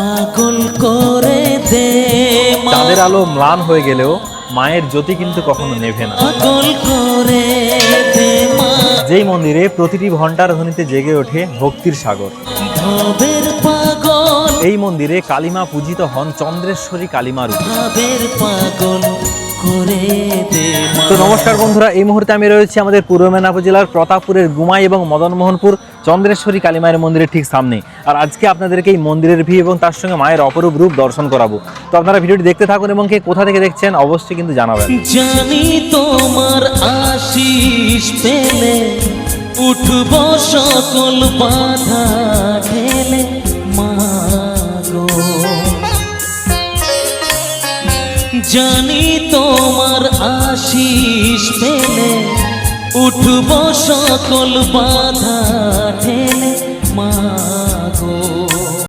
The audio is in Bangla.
পাগল করে দে চাঁদের আলো ম্লান হয়ে গেলেও মায়ের জ্যোতি কিন্তু কখনো নেভে না। পাগল করে দে মা। যেই মন্দিরে প্রতিটি ঘণ্টার ধ্বনিতে জেগে ওঠে ভক্তির সাগর। ভবের পাগল। এই মন্দিরে কালিমা পূজিত হন চন্দ্রেশ্বরী কালিমা রূপে। ভবের পাগল। তো নমস্কার বন্ধুরা এই মুহূর্তে আমি রয়েছি আমাদের পূর্ব মেদিনীপুর জেলার প্রতাপপুরের গুমাই এবং মদনমোহনপুর চন্দ্রেশ্বরী কালীমায়ের মন্দিরের ঠিক সামনে আর আজকে আপনাদেরকে এই মন্দিরের ভি এবং তার সঙ্গে মায়ের অপরূপ রূপ দর্শন করাবো। তো আপনারা ভিডিওটি দেখতে থাকুন এবং কে কোথা থেকে দেখছেন অবশ্যই কিন্তু জানাবেন। জানি তোমার আশিস পেলে উঠব সকল বাধা জানি তোমার আশিস পেলে উঠব সকল বাধা ঠেলে মাগো